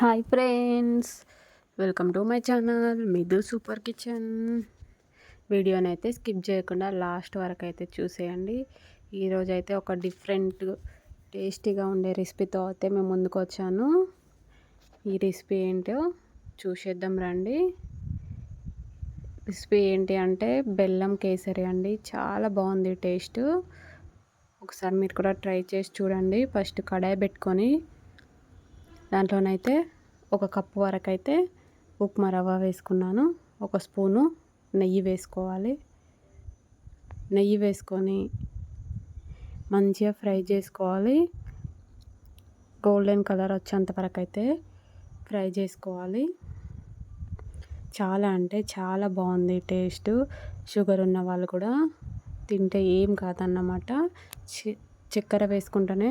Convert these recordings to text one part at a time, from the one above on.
Hi friends welcome to my channel మిదు super kitchen వీడియోని అయితే skip చేయకుండా లాస్ట్ వరకు అయితే చూసేయండి. ఈరోజు అయితే ఒక డిఫరెంట్ టేస్టీగా ఉండే రెసిపీతో అయితే మేము ముందుకు వచ్చాను. ఈ రెసిపీ ఏంటో చూసేద్దాం రండి. రెసిపీ ఏంటి అంటే బెల్లం కేసరి అండి. చాలా బాగుంది టేస్ట్. ఒకసారి మీరు కూడా ట్రై చేసి చూడండి. ఫస్ట్ కడాయి పెట్టుకొని దాంట్లోనైతే ఒక కప్పు వరకు అయితే ఉప్మా రవ్వ వేసుకున్నాను. ఒక స్పూను నెయ్యి వేసుకోవాలి. నెయ్యి వేసుకొని మంచిగా ఫ్రై చేసుకోవాలి. గోల్డెన్ కలర్ వచ్చేంత వరకు అయితే ఫ్రై చేసుకోవాలి. చాలా అంటే చాలా బాగుంది టేస్ట్. షుగర్ ఉన్న వాళ్ళు కూడా తింటే ఏం కాదన్నమాట. చక్కెర వేసుకుంటేనే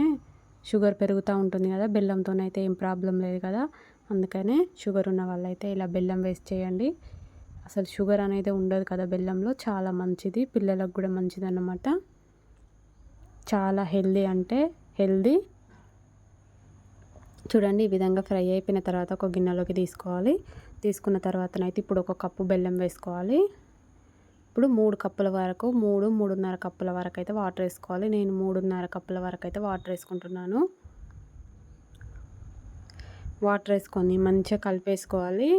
షుగర్ పెరుగుతూ ఉంటుంది కదా బెల్లంతోనైతే ఏం ప్రాబ్లం లేదు కదా అందుకనే షుగర్ ఉన్న వాళ్ళైతే ఇలా బెల్లం వేస్ట్ చేయండి. అసలు షుగర్ అనేది ఉండదు కదా బెల్లంలో చాలా మంచిది పిల్లలకు కూడా మంచిది అన్నమాట చాలా హెల్దీ అంటే హెల్దీ. చూడండి ఈ విధంగా ఫ్రై అయిపోయిన తర్వాత ఒక గిన్నెలోకి తీసుకోవాలి. తీసుకున్న తర్వాతనైతే ఇప్పుడు ఒక కప్పు బెల్లం వేసుకోవాలి. ఇప్పుడు మూడు కప్పుల వరకు మూడు మూడున్నర కప్పుల వరకు అయితే వాటర్ వేసుకోవాలి. నేను మూడున్నర కప్పుల వరకు అయితే వాటర్ వేసుకుంటున్నాను. వాటర్ వేసుకొని మంచిగా కలిపేసుకోవాలి.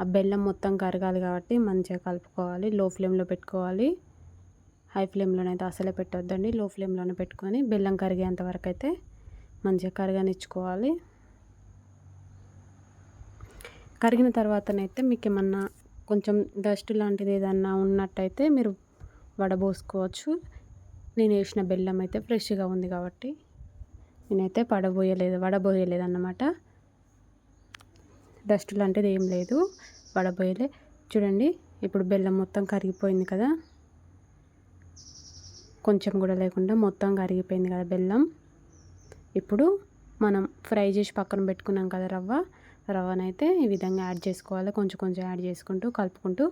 ఆ బెల్లం మొత్తం కరగాలి కాబట్టి మంచిగా కలుపుకోవాలి. లో ఫ్లేమ్లో పెట్టుకోవాలి. హై ఫ్లేమ్లోనైతే అసలే పెట్టొద్దండి. లో ఫ్లేమ్లోనే పెట్టుకొని బెల్లం కరిగేంత వరకు అయితే మంచిగా కరగనిచ్చుకోవాలి. కరిగిన తర్వాతనైతే మీకు ఏమన్నా కొంచెం డస్ట్ లాంటిది ఏదన్నా ఉన్నట్టయితే మీరు వడబోసుకోవచ్చు. నేను వేసిన బెల్లం అయితే ఫ్రెష్గా ఉంది కాబట్టి నేనైతే పడబోయలేదు వడబోయలేదు అన్నమాట డస్ట్ లాంటిది ఏం లేదు వడబోయలే. చూడండి ఇప్పుడు బెల్లం మొత్తం కరిగిపోయింది కదా. కొంచెం కూడా లేకుండా మొత్తం కరిగిపోయింది కదా బెల్లం. ఇప్పుడు మనం ఫ్రై చేసి పక్కన పెట్టుకున్నాం కదా రవ్వ రవ్వనైతే ఈ విధంగా యాడ్ చేసుకోవాలి. కొంచెం కొంచెం యాడ్ చేసుకుంటూ కలుపుకుంటూ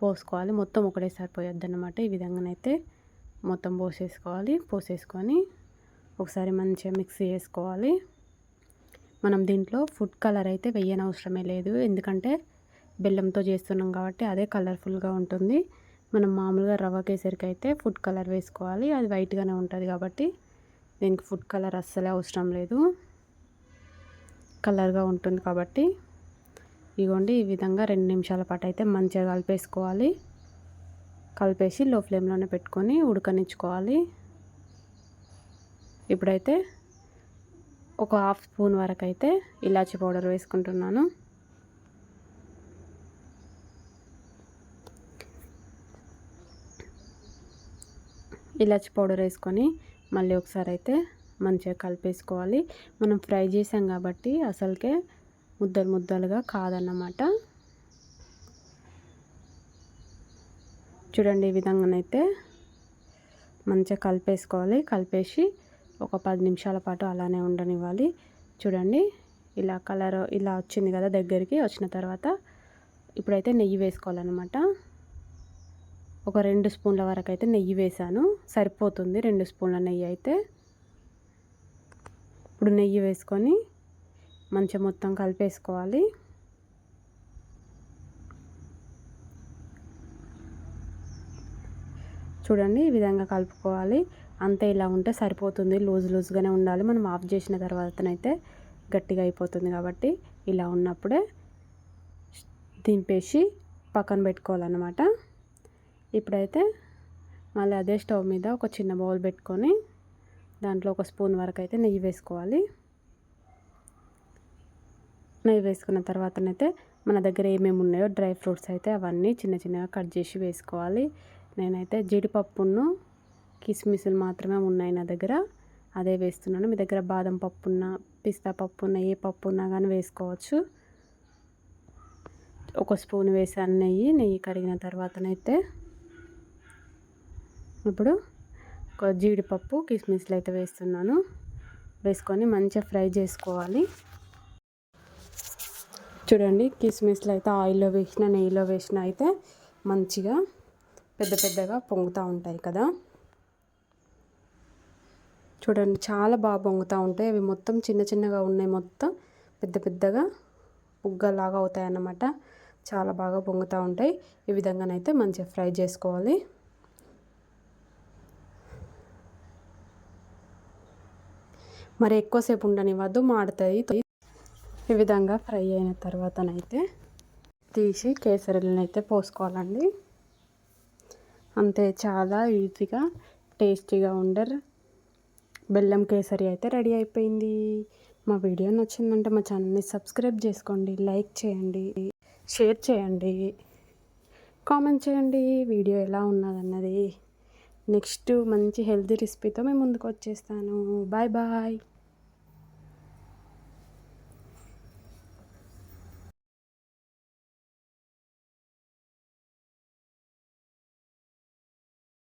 పోసుకోవాలి. మొత్తం ఒకటేసారి పోయొద్దు అనమాట ఈ విధంగానైతే మొత్తం పోసేసుకోవాలి. పోసేసుకొని ఒకసారి మంచిగా మిక్స్ చేసుకోవాలి. మనం దీంట్లో ఫుడ్ కలర్ అయితే వెయ్యని అవసరమే లేదు. ఎందుకంటే బెల్లంతో చేస్తున్నాం కాబట్టి అదే కలర్ఫుల్గా ఉంటుంది. మనం మామూలుగా రవ్వ కేసరికి అయితే ఫుడ్ కలర్ వేసుకోవాలి. అది వైట్గానే ఉంటుంది కాబట్టి దీనికి ఫుడ్ కలర్ అస్సలే అవసరం లేదు. కలర్గా ఉంటుంది కాబట్టి ఇగోండి ఈ విధంగా రెండు నిమిషాల పాటు అయితే మంచిగా కలిపేసుకోవాలి. కలిపేసి లో ఫ్లేమ్లోనే పెట్టుకొని ఉడకనిచ్చుకోవాలి. ఇప్పుడైతే ఒక హాఫ్ స్పూన్ వరకు అయితే ఇలాచి పౌడర్ వేసుకుంటున్నాను. ఇలాచి పౌడర్ వేసుకొని మళ్ళీ ఒకసారి అయితే మంచిగా కలిపేసుకోవాలి. మనం ఫ్రై చేసాం కాబట్టి అసలుకే ముద్దలు ముద్దలుగా కాదన్నమాట. చూడండి ఈ విధంగానైతే మంచిగా కలిపేసుకోవాలి. కలిపేసి ఒక పది నిమిషాల పాటు అలానే ఉండనివ్వాలి. చూడండి ఇలా కలర్ ఇలా వచ్చింది కదా దగ్గరికి వచ్చిన తర్వాత ఇప్పుడైతే నెయ్యి వేసుకోవాలన్నమాట. ఒక రెండు స్పూన్ల వరకు అయితే నెయ్యి వేసాను. సరిపోతుంది రెండు స్పూన్ల నెయ్యి అయితే. ఇప్పుడు నెయ్యి వేసుకొని మంచిగా మొత్తం కలిపేసుకోవాలి. చూడండి ఈ విధంగా కలుపుకోవాలి. అంతే ఇలా ఉంటే సరిపోతుంది. లూజ్ లూజ్గానే ఉండాలి. మనం ఆఫ్ చేసిన తర్వాతనైతే గట్టిగా అయిపోతుంది కాబట్టి ఇలా ఉన్నప్పుడే దింపేసి పక్కన పెట్టుకోవాలన్నమాట. ఇప్పుడైతే మళ్ళీ అదే స్టవ్ మీద ఒక చిన్న బౌల్ పెట్టుకొని దాంట్లో ఒక స్పూన్ వరకు అయితే నెయ్యి వేసుకోవాలి. నెయ్యి వేసుకున్న తర్వాతనైతే మన దగ్గర ఏమేమి ఉన్నాయో డ్రై ఫ్రూట్స్ అయితే అవన్నీ చిన్న చిన్నగా కట్ చేసి వేసుకోవాలి. నేనైతే జీడిపప్పును కిస్మిస్లు మాత్రమే ఉన్నాయి నా దగ్గర. అదే వేస్తున్నాను. మీ దగ్గర బాదం పప్పు ఉన్న పిస్తా పప్పు ఉన్న ఏ పప్పు ఉన్నా కానీ వేసుకోవచ్చు. ఒక స్పూన్ వేసాను నెయ్యి. నెయ్యి కరిగిన తర్వాతనైతే ఇప్పుడు జీడిపప్పు కిస్మిస్లు అయితే వేస్తున్నాను. వేసుకొని మంచిగా ఫ్రై చేసుకోవాలి. చూడండి కిస్మిస్లు అయితే ఆయిల్లో వేసిన నెయ్యిలో వేసిన అయితే మంచిగా పెద్ద పెద్దగా పొంగుతూ ఉంటాయి కదా. చూడండి చాలా బాగా పొంగుతూ ఉంటాయి. అవి మొత్తం చిన్న చిన్నగా ఉన్నాయి మొత్తం. పెద్ద పెద్దగా బుగ్గలాగా అవుతాయి అన్నమాట చాలా బాగా పొంగుతూ ఉంటాయి. ఈ విధంగానైతే మంచిగా ఫ్రై చేసుకోవాలి. మరి ఎక్కువసేపు ఉండనివ్వద్దు మాడుతుంది ఈ విధంగా ఫ్రై అయిన తర్వాతనైతే తీసి కేసరిలను అయితే పోసుకోవాలండి. అంతే చాలా ఈజీగా టేస్టీగా ఉండరు బెల్లం కేసరి అయితే రెడీ అయిపోయింది. మా వీడియో నచ్చిందంటే మా ఛానల్ని సబ్స్క్రైబ్ చేసుకోండి లైక్ చేయండి షేర్ చేయండి కామెంట్ చేయండి. వీడియో ఎలా ఉన్నదన్నది. నెక్స్ట్ మంచి హెల్తీ రెసిపీతో మేము ముందుకు వచ్చేస్తాను. Bye bye.